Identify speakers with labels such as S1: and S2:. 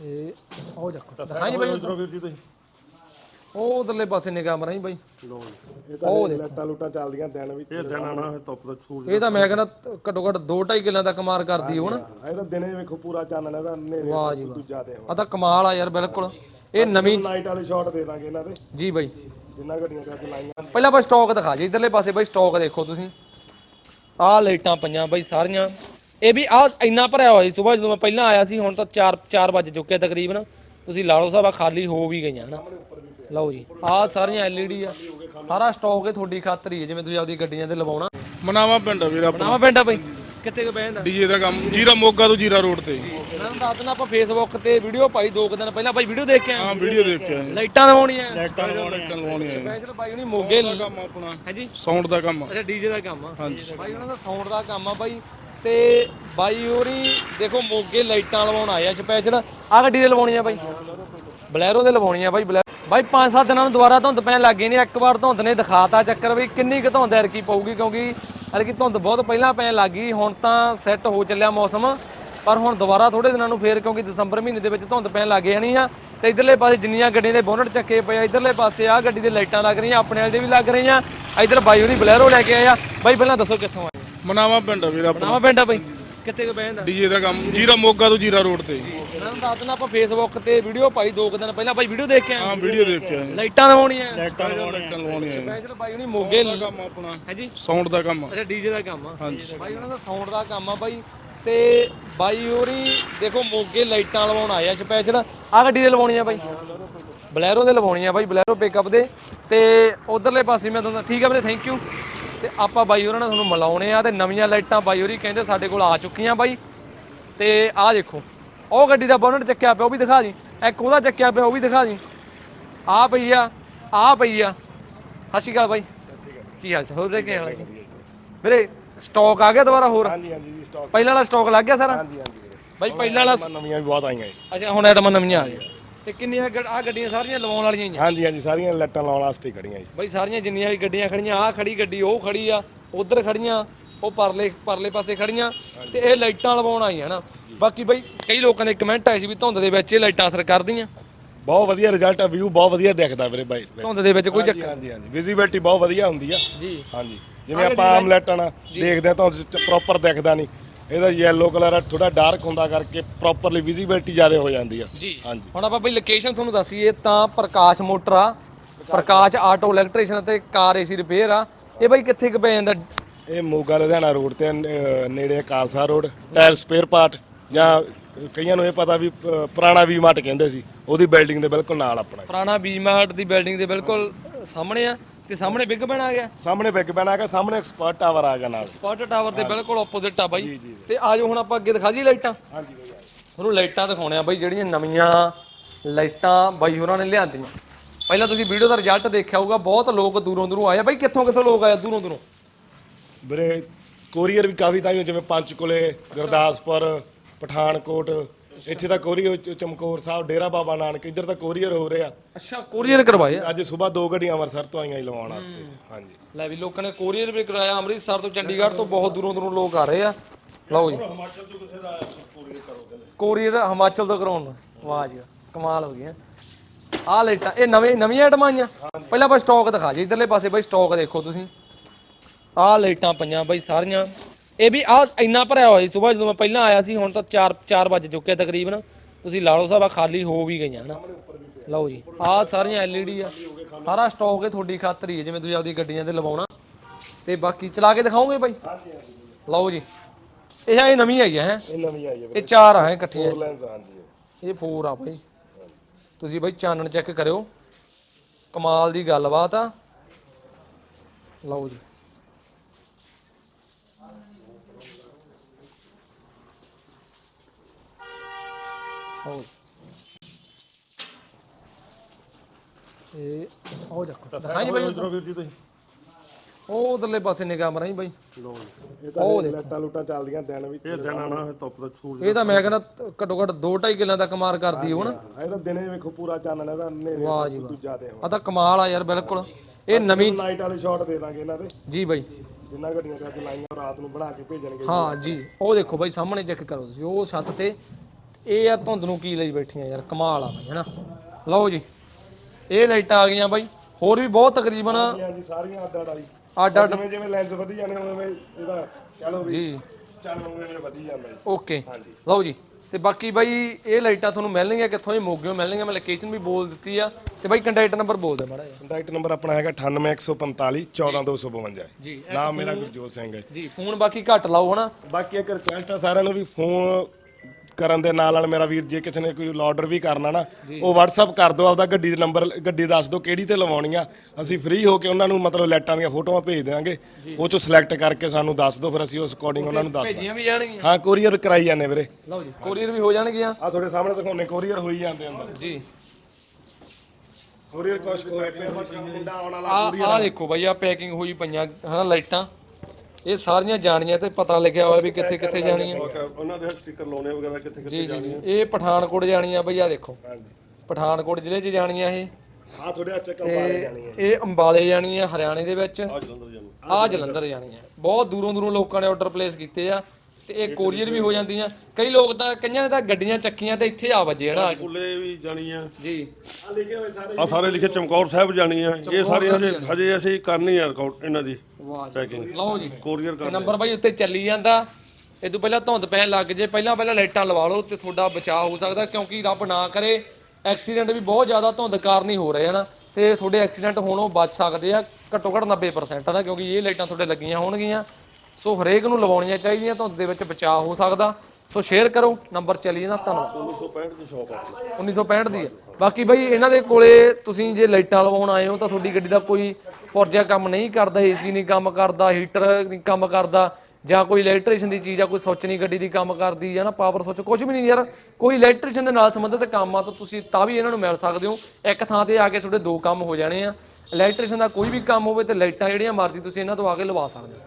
S1: ਇਹ ਉਹ ਦੇਖੋ ਦਿਖਾਈ ਬਾਈ
S2: ਇਧਰੋਂ ਵੀਰ ਜੀ ਤੁਸੀਂ।
S1: ਉਹ ਉਧਰਲੇ ਪਾਸੇ ਨਿਗਾਹ ਮਰਾਈ ਬਾਈ।
S2: ਲੋ
S3: ਇਹ ਤਾਂ ਲੱਟਾਂ ਲੁੱਟਾਂ ਚੱਲਦੀਆਂ ਦਿਨ ਵਿੱਚ।
S2: ਇਹ ਦਿਨ ਆਣਾ ਧੁੱਪ ਦਾ ਸੂਰਜ
S1: ਇਹ ਤਾਂ ਮੈਂ ਕਹਿੰਦਾ ਘੱਟੋ ਘੱਟ 2.5 ਕਿੱਲਿਆਂ ਦਾ ਕਮਾਰ ਕਰਦੀ ਹੋਣ।
S3: ਇਹ ਤਾਂ ਦਿਨੇ ਵੇਖੋ ਪੂਰਾ ਚਾਨਣ ਇਹਦਾ ਹਨੇਰੇ
S1: ਵਾਹ ਜੀ ਵਾਹ।
S3: ਦੂਜਾ ਦੇ
S1: ਆ ਤਾਂ ਕਮਾਲ ਆ ਯਾਰ ਬਿਲਕੁਲ। ਇਹ ਨਵੀਂ
S3: ਲਾਈਟ ਵਾਲੇ ਸ਼ਾਟ ਦੇ ਦਾਂਗੇ ਇਹਨਾਂ ਦੇ।
S1: ਜੀ ਬਾਈ।
S3: ਜਿੰਨਾ ਗੱਡੀਆਂ ਤੇ ਅੱਜ ਲਾਈਆਂ
S1: ਪਹਿਲਾਂ ਬਸ ਸਟਾਕ ਦਿਖਾ ਜੀ ਇਧਰਲੇ ਪਾਸੇ ਬਾਈ ਸਟਾਕ ਦੇਖੋ ਤੁਸੀਂ। ਆਹ ਲਾਈਟਾਂ ਪਈਆਂ ਬਾਈ ਸਾਰੀਆਂ। ਇਹ ਵੀ ਆ ਇੰਨਾ ਭਰਿਆ ਹੋਇਆ ਸੀ ਸਵੇਰ ਜਦੋਂ ਮੈਂ ਪਹਿਲਾਂ ਆਇਆ ਸੀ ਹੁਣ ਤਾਂ 4 4 ਵਜੇ ਚੁੱਕੇ ਤਕਰੀਬਨ। ਤੁਸੀਂ ਲਾ ਲਓ ਸਾਹਿਬ ਖਾਲੀ ਹੋ ਵੀ ਗਈਆਂ ਹਨਾ? ਲਓ ਜੀ ਆਹ ਸਾਰੀਆਂ LED ਆ। ਸਾਰਾ ਸਟਾਕ ਹੈ ਤੁਹਾਡੀ ਖਾਤਰ ਹੀ ਹੈ ਜਿਵੇਂ ਤੁਸੀਂ ਆਪਦੀ ਗੱਡੀਆਂ ਤੇ ਲਵਾਉਣਾ।
S4: ਮਨਾਵਾ ਪਿੰਡ ਆ ਵੀਰ ਆਪਣਾ।
S1: ਬਣਾਵਾ ਪਿੰਡ ਆ ਬਾਈ? ਕਿੱਥੇ ਕੁ ਬੈਂਦਾ
S4: ਡੀਜੇ ਦਾ ਕੰਮ ਜੀਰਾ ਮੋਗਾ ਤੋਂ ਜੀਰਾ ਰੋਡ ਤੇ।
S1: ਮੈਂ ਦੱਸ ਦਿੰਦਾ ਆਪਾਂ ਫੇਸਬੁੱਕ ਤੇ ਵੀਡੀਓ ਪਾਈ ਦੋ ਕੁ ਦਿਨ ਪਹਿਲਾਂ। ਬਾਈ ਵੀਡੀਓ ਦੇਖ ਕੇ ਆਏ
S4: ਹਾਂ? ਵੀਡੀਓ ਦੇਖ ਕੇ ਆਏ
S1: ਲਾਈਟਾਂ ਲਵਾਉਣੀਆਂ।
S4: ਲਾਈਟਾਂ ਲਵਾਉਣੀ ਹੈ
S1: ਸਪੈਸ਼ਲ ਬਾਈ ਹੁਣੀ ਮੋਗੇ
S4: ਕੰਮ ਆਪਣਾ।
S1: ਹਾਂਜੀ।
S4: ਸਾਊਂਡ ਦਾ ਕੰਮ ਆ।
S1: ਅੱਛਾ ਡੀਜੇ ਦਾ ਕੰਮ ਆ।
S4: ਹਾਂਜੀ।
S1: ਬਾਈ ਉਹਨਾਂ ਦਾ ਸਾਊਂਡ ਦਾ ਕੰਮ ਆ ਬਾਈ। ਤੇ ਬਾਈ ਹੋਰੀ, ਦੇਖੋ ਮੋਗੇ ਲਾਈਟਾਂ ਲਵਾਉਣ ਆਏ ਆ ਸਪੈਸ਼ਲ। ਆ ਗੱਡੀ ਦੇ ਲਵਾਉਣੀ ਆ ਬਾਈ। ਬਲੈਰੋ ਦੇ ਲਵਾਉਣੀ ਆ ਬਾਈ ਬਲੈਰੋ ਬਾਈ 5-7 ਦਿਨਾਂ ਨੂੰ ਦੁਬਾਰਾ ਧੁੰਦ ਪੈਣ ਲੱਗ ਗਈ ਨਹੀਂ, ਇੱਕ ਵਾਰ ਧੁੰਦ ਨੇ ਦਿਖਾਤਾ ਚੱਕਰ ਵੀ ਕਿੰਨੀ ਕੁ ਧੁੰਦ ਐਰਕੀ ਪਊਗੀ ਕਿਉਂਕਿ ਐਰਕੀ ਧੁੰਦ ਬਹੁਤ ਪਹਿਲਾਂ ਪੈਣ ਲੱਗ ਗਈ, ਹੁਣ ਤਾਂ ਸੈੱਟ ਹੋ ਚੱਲਿਆ ਮੌਸਮ। ਪਰ ਹੁਣ ਦੁਬਾਰਾ ਥੋੜੇ ਦਿਨਾਂ ਨੂੰ ਫੇਰ ਕਿਉਂਕਿ ਦਸੰਬਰ ਮਹੀਨੇ ਦੇ ਵਿੱਚ ਧੁੰਦ ਪੈਣ ਲੱਗ ਜਾਣੀ ਆ। ਤੇ ਇਧਰਲੇ ਪਾਸੇ ਜਿੰਨੀਆਂ ਗੱਡੀਆਂ ਦੇ ਬੋਨਟ ਚੱਕੇ ਪਏ ਆ, ਇਧਰਲੇ ਪਾਸੇ ਆ ਗੱਡੀ ਦੇ ਲਾਈਟਾਂ ਲੱਗ ਰਹੀਆਂ, ਆਪਣੇ ਵਾਲੇ ਦੇ ਵੀ ਲੱਗ ਰਹੀਆਂ। ਇਧਰ ਬਾਈ ਹੋਰੀ ਬਲੈਰੋ ਲੈ ਕੇ ਆਇਆ। ਬਾਈ, ਪਹਿਲਾਂ ਦੱਸੋ ਕਿੱਥੋਂ ਆਏ?
S4: ਮਨਾਵਾ ਪਿੰਡ ਆ ਵੀਰ ਆਪਣਾ।
S1: ਪਿੰਡ ਆ ਬਾਈ। ਕਿੱਥੇ ਕੁ ਬੈਂਦਾ
S4: ਡੀਜੇ ਦਾ ਕੰਮ ਜੀਰਾ ਮੋਗਾ ਤੋਂ ਜੀਰਾ ਰੋਡ ਤੇ।
S1: ਮੈਂ ਦੱਸ ਦਿੰਦਾ ਆਪਾਂ ਫੇਸਬੁੱਕ ਤੇ ਵੀਡੀਓ ਪਾਈ ਦੋ ਕੁ ਦਿਨ ਪਹਿਲਾਂ ਬਾਈ ਵੀਡੀਓ ਦੇਖ ਕੇ ਆਏ
S4: ਹਾਂ ਵੀਡੀਓ ਦੇਖ ਕੇ ਆਏ
S1: ਲਾਈਟਾਂ ਲਵਾਉਣੀਆਂ।
S4: ਲਾਈਟਾਂ ਲਵਾਉਣੀ ਹੈ
S1: ਸਪੈਸ਼ਲ ਬਾਈ ਹੁਣੀ ਮੋਗੇ
S4: ਕੰਮ ਆਪਣਾ।
S1: ਹਾਂਜੀ
S4: ਸਾਊਂਡ ਦਾ ਕੰਮ ਆ।
S1: ਅੱਛਾ ਡੀਜੇ ਦਾ ਕੰਮ ਆ।
S4: ਹਾਂਜੀ।
S1: ਬਾਈ ਉਹਨਾਂ ਦਾ ਸਾਊਂਡ ਦਾ ਕੰਮ ਆ ਬਾਈ ਤੇ ਬਾਈ ਹੋਰੀ ਦੇਖੋ ਮੋਗੇ ਲਾਈਟਾਂ ਲਵਾਉਣ ਆਏ ਆ ਸਪੈਸ਼ਲ ਆ ਗੱਡੀ ਦੇ ਲਵਾਉਣੀ ਆ ਬਾਈ ਬਲੈਰੋ ਦੇ ਲਵਾਉਣੀ ਆ ਬਾਈ ਬਲੈਰੋ ਪਿਕਅਪ ਦੇ। ਤੇ ਉਧਰਲੇ ਪਾਸੇ ਮੈਂ ਤੁਹਾਨੂੰ ਠੀਕ ਆ ਵੀਰੇ ਥੈਂਕ ਯੂ ਤੇ ਆਪਾਂ ਬਾਈ ਹੋਰਾਂ ਨਾਲ ਤੁਹਾਨੂੰ ਮਿਲਾਉਣੇ ਆ ਤੇ ਨਵੀਆਂ ਲਾਈਟਾਂ ਬਾਈ ਹੋਰੀ ਕਹਿੰਦੇ ਸਾਡੇ ਕੋਲ ਆ ਚੁੱਕੀਆਂ ਬਾਈ। ਤੇ ਆਹ ਦੇਖੋ ਉਹ ਗੱਡੀ ਦਾ ਬੋਨਟ ਚੱਕਿਆ ਪਿਆ ਉਹ ਵੀ ਦਿਖਾ ਦੀ। ਇੱਕ ਉਹਦਾ ਚੱਕਿਆ ਪਿਆ ਉਹ ਵੀ ਦਿਖਾ ਦੀ। ਆ ਪਈ ਆ ਆ ਪਈ ਆ। ਸਤਿ ਸ਼੍ਰੀ ਅਕਾਲ ਬਾਈ। ਕੀ ਹਾਲ ਚਾਲ? ਹੋਰ ਕੀ ਹਾਲ ਹੈ ਵੀਰੇ ਸਟਾਕ ਆ ਗਿਆ ਦੁਬਾਰਾ ਹੋਰ?
S3: ਹਾਂਜੀ ਹਾਂਜੀ ਜੀ ਸਟਾਕ
S1: ਪਹਿਲਾਂ ਵਾਲਾ ਸਟਾਕ ਲੱਗ ਗਿਆ ਸਾਰਾ?
S3: ਹਾਂਜੀ ਹਾਂਜੀ। ਵੀਰੇ।
S1: ਬਾਈ ਪਹਿਲਾਂ ਵਾਲਾ
S3: ਨਵੀਆਂ ਵੀ ਬਹੁਤ ਆਈਆਂ ਜੀ।
S1: ਅੱਛਾ ਹੁਣ ਐਟਮਾਂ ਨਵੀਆਂ ਆ ਗਈਆਂ। ਤੇ ਕਿੰਨੀਆਂ ਆ ਗੱਡੀਆਂ ਸਾਰੀਆਂ ਲਵਾਉਣ ਵਾਲੀਆਂ ਹੀ ਆ।
S3: ਹਾਂਜੀ ਹਾਂਜੀ ਸਾਰੀਆਂ ਲੱਟਾਂ ਲਾਉਣ ਵਾਸਤੇ ਹੀ ਖੜੀਆਂ ਜੀ।
S1: ਬਾਈ ਸਾਰੀਆਂ ਜਿੰਨੀਆਂ ਵੀ ਗੱਡੀਆਂ ਖੜੀਆਂ ਆ ਖੜੀ ਗੱਡੀ ਉਹ ਖੜੀ ਆ ਉਧਰ ਖੜੀਆਂ ਉਹ ਪਰਲੇ ਪਰਲੇ ਪਾਸੇ ਖੜੀਆਂ ਤੇ ਇਹ ਲਾਈਟਾਂ ਲਵਾਉਣ ਆਈਆਂ ਨਾ। ਬਾਕੀ ਬਾਈ ਕਈ ਲੋਕਾਂ ਦੇ ਕਮੈਂਟ ਆਏ ਸੀ ਵੀ ਧੁੰਦ ਦੇ ਵਿੱਚ ਇਹ ਲਾਈਟਾਂ ਅਸਰ ਕਰਦੀਆਂ।
S3: ਬਹੁਤ ਵਧੀਆ ਰਿਜ਼ਲਟ ਆ ਵਿਊ ਬਹੁਤ ਵਧੀਆ ਦਿਖਦਾ ਵੀਰੇ ਬਾਈ।
S1: ਧੁੰਦ ਦੇ ਵਿੱਚ ਕੋਈ ਚੱਕਰ
S3: ਹਾਂਜੀ ਹਾਂਜੀ। ਵਿਜ਼ਿਬਿਲਟੀ ਬਹੁਤ ਵਧੀਆ ਹੁੰਦੀ ਆ।
S1: ਜੀ।
S3: ਹਾਂਜੀ। ਜਿਵੇਂ ਆਪਾਂ ਆਮ ਨਾਲ ਦੇਖਦੇ ਆ ਤਾਂ ਪ੍ਰੋਪਰ ਦਿਖਦਾ ਨਹੀਂ। ਇਹਦਾ ਯੈਲੋ ਕਲਰ ਥੋੜਾ ਡਾਰਕ ਹੁੰਦਾ ਕਰਕੇ ਪ੍ਰੋਪਰਲੀ ਵਿਜ਼ਿਬਿਲਟੀ ਜ਼ਿਆਦਾ ਹੋ ਜਾਂਦੀ ਆ।
S1: ਜੀ।
S3: ਹਾਂਜੀ।
S1: ਹੁਣ ਆਪਾਂ ਬਈ ਲੋਕੇਸ਼ਨ ਤੁਹਾਨੂੰ ਦੱਸੀਏ ਤਾਂ ਪ੍ਰਕਾਸ਼ ਮੋਟਰ ਆ ਪ੍ਰਕਾਸ਼ ਆਟੋ ਇਲੈਕਟ੍ਰੀਸ਼ੀਅਨ ਤੇ ਕਾਰ ਏਸੀ ਰਿਪੇਅਰ ਆ। ਇਹ ਬਾਈ ਕਿੱਥੇ ਕੁ ਪੈ ਜਾਂਦਾ?
S3: ਇਹ ਮੋਗਾ ਲੁਧਿਆਣਾ ਰੋਡ ਤੇ ਨੇੜੇ Khalsa road tyre spare part ਜਾਂ ਕਈਆਂ ਨੂੰ ਇਹ ਪਤਾ ਵੀ ਪੁਰਾਣਾ ਵੀ ਕਹਿੰਦੇ ਸੀ ਉਹਦੀ ਬਿਲਡਿੰਗ ਦੇ ਬਿਲਕੁਲ ਨਾਲ ਆਪਣਾ।
S1: ਪੁਰਾਣਾ ਬੀਮਾਰਟ ਦੀ ਬਿਲਡਿੰਗ ਦੇ ਬਿਲਕੁਲ ਸਾਹਮਣੇ ਆ। ਤੇ ਸਾਹਮਣੇ ਬਿੱਗ ਬਣ ਆ ਗਿਆ।
S3: ਸਾਹਮਣੇ ਬਿਗ ਬੈਨ ਆ ਗਿਆ ਸਾਹਮਣੇ ਐਕਸਪਰਟ ਟਾਵਰ ਆ ਗਿਆ ਨਾਲ।
S1: ਸਪਾਟ ਟਾਵਰ ਦੇ ਬਿਲਕੁਲ ਆਪੋਜ਼ਿਟ ਆ ਬਾਈ। ਤੇ ਆਜੋ ਹੁਣ ਆਪਾਂ ਅੱਗੇ ਦਿਖਾ ਜੀ ਲਾਈਟਾਂ।
S3: ਹਾਂਜੀ ਬਈ
S1: ਤੁਹਾਨੂੰ ਲਾਈਟਾਂ ਦਿਖਾਉਣੇ ਆ ਬਾਈ ਜਿਹੜੀਆਂ ਨਵੀਆਂ ਲਾਈਟਾਂ ਬਾਈ ਹੋਰਾਂ ਨੇ ਲਿਆਂਦੀਆਂ। ਪਹਿਲਾਂ ਤੁਸੀਂ ਵੀਡੀਓ ਦਾ ਰਿਜ਼ਲਟ ਦੇਖਿਆ ਹੋਊਗਾ ਬਹੁਤ ਲੋਕ ਦੂਰੋਂ ਦੂਰੋਂ ਆਏ ਆ। ਬਾਈ ਕਿੱਥੋਂ ਕਿੱਥੋਂ ਲੋਕ ਆਏ ਆ ਦੂਰੋਂ ਦੂਰੋਂ?
S3: ਵੀਰੇ ਕੋਰੀਅਰ ਵੀ ਕਾਫੀ ਤਾਂ ਜਿਵੇਂ ਪੰਚਕੁਲੇ ਗੁਰਦਾਸਪੁਰ ਪਠਾਨਕੋਟ ਇੱਥੇ ਤਾਂ ਕੋਰੀਅਰ ਚਮਕੌਰ ਸਾਹਿਬ ਡੇਰਾ ਬਾਬਾ ਨਾਨਕ ਇੱਧਰ ਤਾਂ ਕੋਰੀਅਰ ਹੋ ਰਿਹਾ।
S1: ਅੱਛਾ ਕੋਰੀਅਰ ਕਰਵਾਏ ਆ?
S3: ਅੱਜ ਸਵੇਰ ਦੋ ਗੱਡੀਆਂ ਅੰਮ੍ਰਿਤਸਰ ਤੋਂ ਆਈਆਂ ਜੀ ਲਵਾਉਣ ਵਾਸਤੇ ਹਾਂਜੀ।
S1: ਲੈ ਵੀ ਲੋਕਾਂ ਨੇ ਕੋਰੀਅਰ ਵੀ ਕਰਾਇਆ ਅੰਮ੍ਰਿਤਸਰ ਤੋਂ ਚੰਡੀਗੜ੍ਹ ਤੋਂ ਬਹੁਤ ਦੂਰੋਂ ਦੂਰੋਂ ਲੋਕ ਆ ਰਹੇ ਆ। ਲਓ ਜੀ। ਕੋਰੀਅਰ ਹਿਮਾਚਲ ਤੋਂ ਕਰਾਉਣ ਵਾਹ ਜੀ ਕਮਾਲ ਹੋ ਗਈ ਆਹ ਲਾਈਟਾਂ ਇਹ ਨਵੇਂ ਨਵੀਆਂ ਆਈਟਮਾਂ ਆਈਆਂ? ਪਹਿਲਾਂ ਆਪਾਂ ਸਟਾਕ ਦਿਖਾ ਜੀ ਇਧਰਲੇ ਪਾਸੇ ਬਾਈ ਸਟਾਕ ਦੇਖੋ ਤੁਸੀਂ। ਆਹ ਲਾਈਟਾਂ ਪਈਆਂ ਬਾਈ ਸਾਰੀਆਂ। ਇਹ ਵੀ ਆ ਇੰਨਾ ਭਰਿਆ ਹੋਇਆ ਸੀ ਸਵੇਰ ਜਦੋਂ ਮੈਂ ਪਹਿਲਾਂ ਆਇਆ ਸੀ ਹੁਣ ਤਾਂ 4 4 ਵਜੇ ਚੁੱਕੇ ਤਕਰੀਬਨ। ਤੁਸੀਂ ਲਾ ਲਓ ਸਾਹਿਬ ਖਾਲੀ ਹੋ ਵੀ ਗਈਆਂ ਹਨਾ? ਲਓ ਜੀ ਆਹ ਸਾਰੀਆਂ LED ਆ। ਸਾਰਾ ਸਟਾਕ ਹੈ ਤੁਹਾਡੀ ਖਾਤਰ ਹੀ ਹੈ ਜਿਵੇਂ ਤੁਸੀਂ ਆਪਦੀ ਗੱਡੀਆਂ ਤੇ ਲਵਾਉਣਾ। ਤੇ ਬਾਕੀ ਚਲਾ ਕੇ ਦਿਖਾਓਗੇ ਬਾਈ? ਲਓ ਜੀ ਇਹ ਇਹ ਨਵੀਂ ਆਈ ਹੈ ਹੈਂ?
S3: ਇਹ ਨਵੀਂ ਆਈ ਹੈ
S1: ਇਹ ਚਾਰ ਆ ਇਕੱਠੀਆਂ।
S3: ਫੋਰ ਲੈਂਸ
S1: ਇਹ 4 ਆ ਬਾਈ। ਤੁਸੀਂ ਬਾਈ ਚਾਨਣ ਚੈੱਕ ਕਰਿਓ। ਕਮਾਲ ਦੀ ਗੱਲਬਾਤ ਆ। ਲਓ ਜੀ। ਲਓ ਜੀ। ਇਹ ਉਹ ਦੇਖੋ ਦਿਖਾਈ ਬਾਈ
S2: ਇਧਰੋਂ ਵੀਰ ਜੀ ਤੁਸੀਂ।
S1: ਉਹ ਉਧਰਲੇ ਪਾਸੇ ਨਿਗਾਹ ਮਰਾਈ ਬਾਈ।
S2: ਲੋ
S3: ਇਹ ਤਾਂ ਲੱਟਾਂ ਲੁੱਟਾਂ ਚੱਲਦੀਆਂ ਦਿਨ ਵਿੱਚ।
S2: ਇਹ ਦਿਨ ਆਣਾ ਧੁੱਪ ਦਾ ਸੂਰਜ
S1: ਇਹ ਤਾਂ ਮੈਂ ਕਹਿੰਦਾ ਘੱਟੋ ਘੱਟ 2.5 ਕਿੱਲਿਆਂ ਦਾ ਕਮਾਰ ਕਰਦੀ ਹੋਣ
S3: ਇਹ ਤਾਂ ਦਿਨੇ ਵੇਖੋ ਪੂਰਾ ਚਾਨਣ ਇਹਦਾ ਹਨੇਰੇ
S1: ਵਾਹ ਜੀ ਵਾਹ।
S3: ਦੂਜਾ ਦੇ
S1: ਆ ਤਾਂ ਕਮਾਲ ਆ ਯਾਰ ਬਿਲਕੁਲ। ਇਹ ਨਵੀਂ
S3: ਲਾਈਟ ਵਾਲੇ ਸ਼ਾਟ ਦੇ ਦਾਂਗੇ ਇਹਨਾਂ ਦੇ।
S1: ਜੀ ਬਾਈ।
S3: ਜਿੰਨਾ ਗੱਡੀਆਂ ਤੇ ਅੱਜ ਲਾਈਆਂ ਰਾਤ ਨੂੰ ਬਣਾ ਕੇ ਭੇਜਣਗੇ।
S1: ਹਾਂ ਜੀ। ਉਹ ਦੇਖੋ ਬਾਈ ਸਾਹਮਣੇ ਚੈੱਕ ਕਰੋ ਤੁਸੀਂ। ਉਹ ਛੱਤ ਤੇ ਇਹ ਯਾਰ ਧੁੰਦ ਨੂੰ ਕੀ ਲਈ ਬੈਠੀਆਂ ਯਾਰ ਕਮਾਲ ਆ ਬਈ ਹਨਾ? ਲਓ ਜੀ ਇਹ ਲਾਈਟਾਂ ਆ ਗਈਆਂ ਬਾਈ ਹੋਰ ਵੀ ਬਹੁਤ ਤਕਰੀਬਨ
S3: ਹਾਂਜੀ ਸਾਰੀਆਂ ਅੱਡ ਅੱਡ ਆਈ
S1: ਅੱਡ ਅੱਡ।
S3: ਜਿਵੇਂ ਜਿਵੇਂ ਲੈਂਸ ਵਧੀ ਜਾਣੇ ਉਵੇਂ ਇਹਦਾ ਚਲੋ ਵੀ
S1: ਜੀ।
S3: ਚੱਲ ਉਵੇਂ ਵਧੀ ਜਾਂਦਾ ਜੀ।
S1: ਓਕੇ। ਲਓ ਜੀ ਤੇ ਬਾਕੀ ਬਾਈ ਇਹ ਲਾਈਟਾਂ ਤੁਹਾਨੂੰ ਮਿਲਣਗੀਆਂ ਕਿੱਥੋਂ ਇਹ ਮੋਗਿਓ ਮਿਲਣਗੀਆਂ ਮੈਂ ਲੋਕੇਸ਼ਨ ਵੀ ਬੋਲ ਦਿੱਤੀ ਆ। ਤੇ ਬਾਈ ਕੰਟੈਕਟ ਨੰਬਰ ਬੋਲ ਦੇ ਮਾੜਾ
S3: ਕੰਟੈਕਟ ਨੰਬਰ ਆਪਣਾ ਹੈਗਾ 98145 14252
S1: ਜੀ
S3: ਨਾਮ ਮੇਰਾ ਗੁਰਜੋਤ ਸਿੰਘ ਹੈ।
S1: ਜੀ ਫੋਨ ਬਾਕੀ ਘੱਟ ਲਾਓ ਹਨਾ?
S3: ਬਾਕੀ ਇੱਕ ਰਿਕੁਐਸਟ ਆ ਸਾਰਿਆਂ ਨੂੰ ਵੀ ਫੋਨ ਕਰਨ ਦੇ ਨਾਲ ਨਾਲ ਮੇਰਾ ਵੀਰ ਜੇ ਕਿਸੇ ਨੇ ਕੋਈ ਆਰਡਰ ਵੀ ਕਰਨਾ ਨਾ ਉਹ WhatsApp ਕਰ ਦਿਓ ਆਪਦਾ ਗੱਡੀ ਦੇ ਨੰਬਰ ਗੱਡੀ ਦੱਸ ਦਿਓ ਕਿਹੜੀ ਤੇ ਲਵਾਉਣੀ ਆ। ਅਸੀਂ ਫ੍ਰੀ ਹੋ ਕੇ ਉਹਨਾਂ ਨੂੰ ਮਤਲਬ ਲਾਈਟਾਂ ਦੀਆਂ ਫੋਟੋਆਂ ਭੇਜ ਦਿਆਂਗੇ। ਉਹ ਚੋਂ ਸਿਲੈਕਟ ਕਰਕੇ ਸਾਨੂੰ ਦੱਸ ਦਿਓ ਫਿਰ ਅਸੀਂ ਉਸ ਅਕੋਰਡਿੰਗ ਉਹਨਾਂ ਨੂੰ ਦੱਸ ਦਾਂਗੇ
S1: ਭੇਜੀਆਂ ਵੀ ਜਾਣਗੀਆਂ?
S3: ਹਾਂ ਕੋਰੀਅਰ ਕਰਾਈ ਜਾਂਦੇ ਵੀਰੇ।
S1: ਲਓ ਜੀ ਕੋਰੀਅਰ ਵੀ ਹੋ ਜਾਣਗੀਆਂ।
S3: ਆ ਤੁਹਾਡੇ ਸਾਹਮਣੇ ਦਿਖਾਉਣੇ ਕੋਰੀਅਰ ਹੋਈ ਜਾਂਦੇ ਅੰਦਰ।
S1: ਜੀ।
S3: ਕੋਰੀਅਰ ਕੁਛ ਹੋਏ ਪਿਆ ਮੁੰਡਾ ਆਉਣ ਵਾਲਾ
S1: ਆ। ਆ ਦੇਖੋ ਬਾਈ ਆ ਪੈਕਿੰਗ ਹੋਈ ਪਈਆਂ ਹਨਾ ਲਾਈਟਾਂ। ਇਹ ਸਾਰੀਆਂ ਜਾਣੀਆਂ ਤੇ ਪਤਾ ਲੱਗਿਆ ਹੋਇਆ ਵੀ ਕਿੱਥੇ ਕਿੱਥੇ ਜਾਣੀਆਂ।
S2: ਉਹਨਾਂ ਦੇ ਸਟicker ਲਾਉਣੇ ਵਗੈਰਾ ਕਿੱਥੇ ਕਿੱਥੇ
S1: ਜੀ ਜੀ ਜੀ। ਇਹ ਪਠਾਨਕੋਟ ਜਾਣੀਆਂ ਬਈ ਆ ਦੇਖੋ। ਪਠਾਨਕੋਟ ਜ਼ਿਲ੍ਹੇ 'ਚ ਜਾਣੀਆਂ ਇਹ।
S3: ਆ ਥੋੜੇ ਅੱਛੇ ਕੰਪਾਰੇ ਜਾਣੀ ਹੈ
S1: ਇਹ ਅੰਬਾਲੇ ਜਾਣੀਆਂ ਹਰਿਆਣੇ ਦੇ ਵਿੱਚ।
S2: ਆ ਜਲੰਧਰ ਜਾਨੂੰ
S1: ਆ ਜਲੰਧਰ ਜਾਣੀਆਂ। ਬਹੁਤ ਦੂਰੋਂ ਦੂਰੋਂ ਲੋਕਾਂ ਨੇ ਆਰਡਰ ਪਲੇਸ ਕੀਤੇ ਆ। ਤੇ ਇਹ ਕੋਰੀਅਰ ਵੀ ਹੋ ਜਾਂਦੀਆਂ। ਕਈ ਲੋਕ ਤਾਂ ਕਈਆਂ ਨੇ ਤਾਂ ਗੱਡੀਆਂ ਚੱਕੀਆਂ ਤੇ ਇੱਥੇ ਆ ਵੱਜੇ ਹਨਾ।
S2: ਕੁੱਲੇ ਵੀ ਜਾਣੀ ਆ
S1: ਜੀ।
S3: ਆ ਲਿਖੇ ਹੋਏ ਸਾਰੇ
S2: ਆ ਸਾਰੇ ਲਿਖੇ ਚਮਕੌਰ ਸਾਹਿਬ ਜਾਣੀ ਆ ਇਹ ਸਾਰੇ ਹਜੇ ਹਜੇ ਅਸੀਂ ਕਰਨੀ ਆ ਰਿਕਾਰਡ ਇਹਨਾਂ ਦੀ
S1: ਵਾਹ ਜੀ
S2: ਪੈਕਿੰਗ
S1: ਲਓ ਜੀ।
S2: ਕੋਰੀਅਰ ਕਰ
S1: ਨੰਬਰ ਬਾਈ ਉੱਤੇ ਚੱਲੀ ਜਾਂਦਾ। ਇਹ ਤੋਂ ਪਹਿਲਾਂ ਧੁੰਦ ਪੈਣ ਲੱਗ ਜੇ ਪਹਿਲਾਂ ਪਹਿਲਾਂ ਲਾਈਟਾਂ ਲਵਾ ਲਓ ਤੇ ਤੁਹਾਡਾ ਬਚਾਅ ਹੋ ਸਕਦਾ ਕਿਉਂਕਿ ਰੱਬ ਨਾ ਕਰੇ ਐਕਸੀਡੈਂਟ ਵੀ ਬਹੁਤ ਜ਼ਿਆਦਾ ਧੁੰਦ ਕਾਰਨ ਹੀ ਹੋ ਰਹੇ ਹਨ। ਤੇ ਤੁਹਾਡੇ ਐਕਸੀਡੈਂਟ ਹੋਣੋਂ ਬਚ ਸਕਦੇ ਆ ਘੱਟੋ ਘੱਟ 90% ਨਾ ਕਿਉਂਕਿ ਇਹ ਲਾਈਟਾਂ ਤੁਹਾਡੇ ਲੱਗੀਆਂ ਹੋਣਗੀਆਂ। ਸੋ ਹਰੇਕ ਨੂੰ ਲਵਾਉਣੀਆਂ ਚਾਹੀਦੀਆਂ ਧੁੰਦ ਦੇ ਵਿੱਚ ਬਚਾਅ ਹੋ ਸਕਦਾ। ਸੋ ਸ਼ੇਅਰ ਕਰੋ ਨੰਬਰ ਚੱਲੀ ਜਾਂਦਾ ਧੰਨਵਾਦ।
S2: 1965 ਦੀ ਸ਼ਾਪ ਆ
S1: 1965 ਦੀ ਹੈ। ਬਾਕੀ ਬਈ ਇਹਨਾਂ ਦੇ ਕੋਲੇ ਤੁਸੀਂ ਜੇ ਲਾਈਟਾਂ ਲਵਾਉਣ ਆਏ ਹੋ ਤਾਂ ਤੁਹਾਡੀ ਗੱਡੀ ਦਾ ਕੋਈ ਪੁਰਜਾ ਕੰਮ ਨਹੀਂ ਕਰਦਾ ਏਸੀ ਨਹੀਂ ਕੰਮ ਕਰਦਾ ਹੀਟਰ ਨਹੀਂ ਕੰਮ ਕਰਦਾ ਜਾਂ ਕੋਈ ਇਲੈਕਟ੍ਰੀਸ਼ੀਅਨ ਦੀ ਚੀਜ਼ ਆ ਕੋਈ ਸੁੱਚ ਨਹੀਂ ਗੱਡੀ ਦੀ ਕੰਮ ਕਰਦੀ ਜਾਂ ਨਾ ਪਾਵਰ ਸੁੱਚ ਕੁਝ ਵੀ ਨਹੀਂ ਯਾਰ। ਕੋਈ ਇਲੈਕਟ੍ਰੀਸ਼ੀਅਨ ਦੇ ਨਾਲ ਸੰਬੰਧਿਤ ਕੰਮ ਆ ਤਾਂ ਤੁਸੀਂ ਤਾਂ ਵੀ ਇਹਨਾਂ ਨੂੰ ਮਿਲ ਸਕਦੇ ਹੋ। ਇੱਕ ਥਾਂ ਤੇ ਆ ਕੇ ਤੁਹਾਡੇ ਦੋ ਕੰਮ ਹੋ ਜਾਣੇ ਆ। ਇਲੈਕਟ੍ਰੀਸ਼ੀਅਨ ਦਾ ਕੋਈ ਵੀ ਕੰਮ ਹੋਵੇ ਤੇ ਲਾਈਟਾਂ ਜਿਹੜੀਆਂ ਮਰਜ਼ੀ ਤੁਸੀਂ ਇਹਨਾਂ ਤੋਂ ਆ ਕੇ ਲਵਾ ਸਕਦੇ ਹੋ।